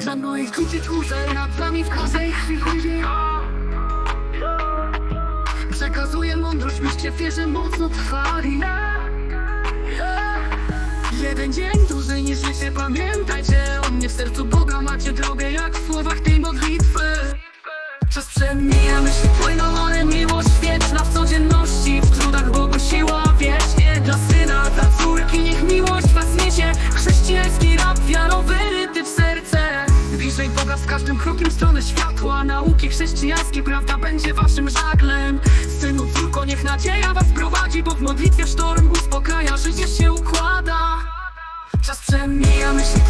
Dla moich kucie tłucze nad wami w każdej chwili Przekazuję mądrość, byście w wierze mocno trwali Jeden dzień dłużej niż życie, pamiętajcie o mnie w sercu Boga macie drogę jak w słowach tej modlitwy. Czas przemija, myśli płyną, ale miłość wieczna w codzienności. W trudach Bliżej Boga z każdym krokiem stronę światła. Nauki chrześcijańskie, prawda będzie waszym żaglem. Synu, córko, niech nadzieja was prowadzi Bo w modlitwie sztorm uspokaja, życie się układa. Czas przemija, myśli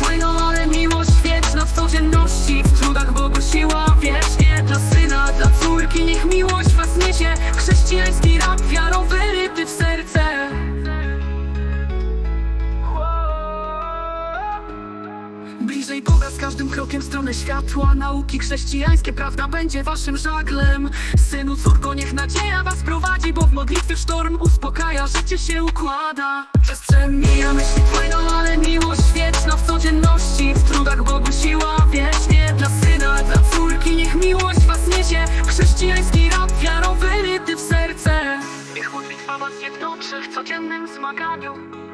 Boga z każdym krokiem w stronę światła. Nauki chrześcijańskie, prawda będzie waszym żaglem. Synu, córko, niech nadzieja was prowadzi Bo w modlitwie sztorm uspokaja, życie się układa. Czas przemija, myśli płyną, ale miłość wieczna w codzienności. W trudach Bogu siła wiecznie dla syna, dla córki Niech miłość was niesie, chrześcijański rap wiarą wyryty w serce. Niech modlitwa was jednoczy w codziennym zmaganiu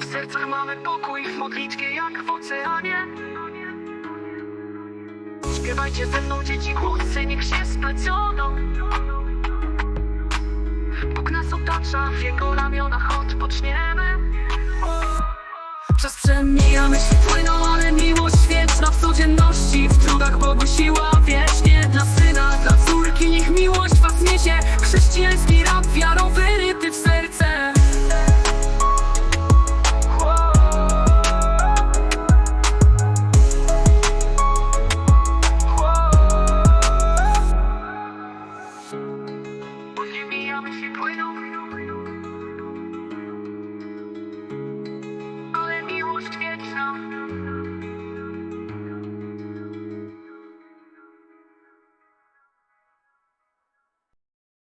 w sercach mamy pokój w modlitwie jak w oceanie. Śpiewajcie ze mną dzieci głosy, niech się splecioną. Bóg nas otacza, w jego ramionach odpoczniemy. Czas przemija, myśli płyną, ale miłość wieczna w codzienności W trudach Bogu siła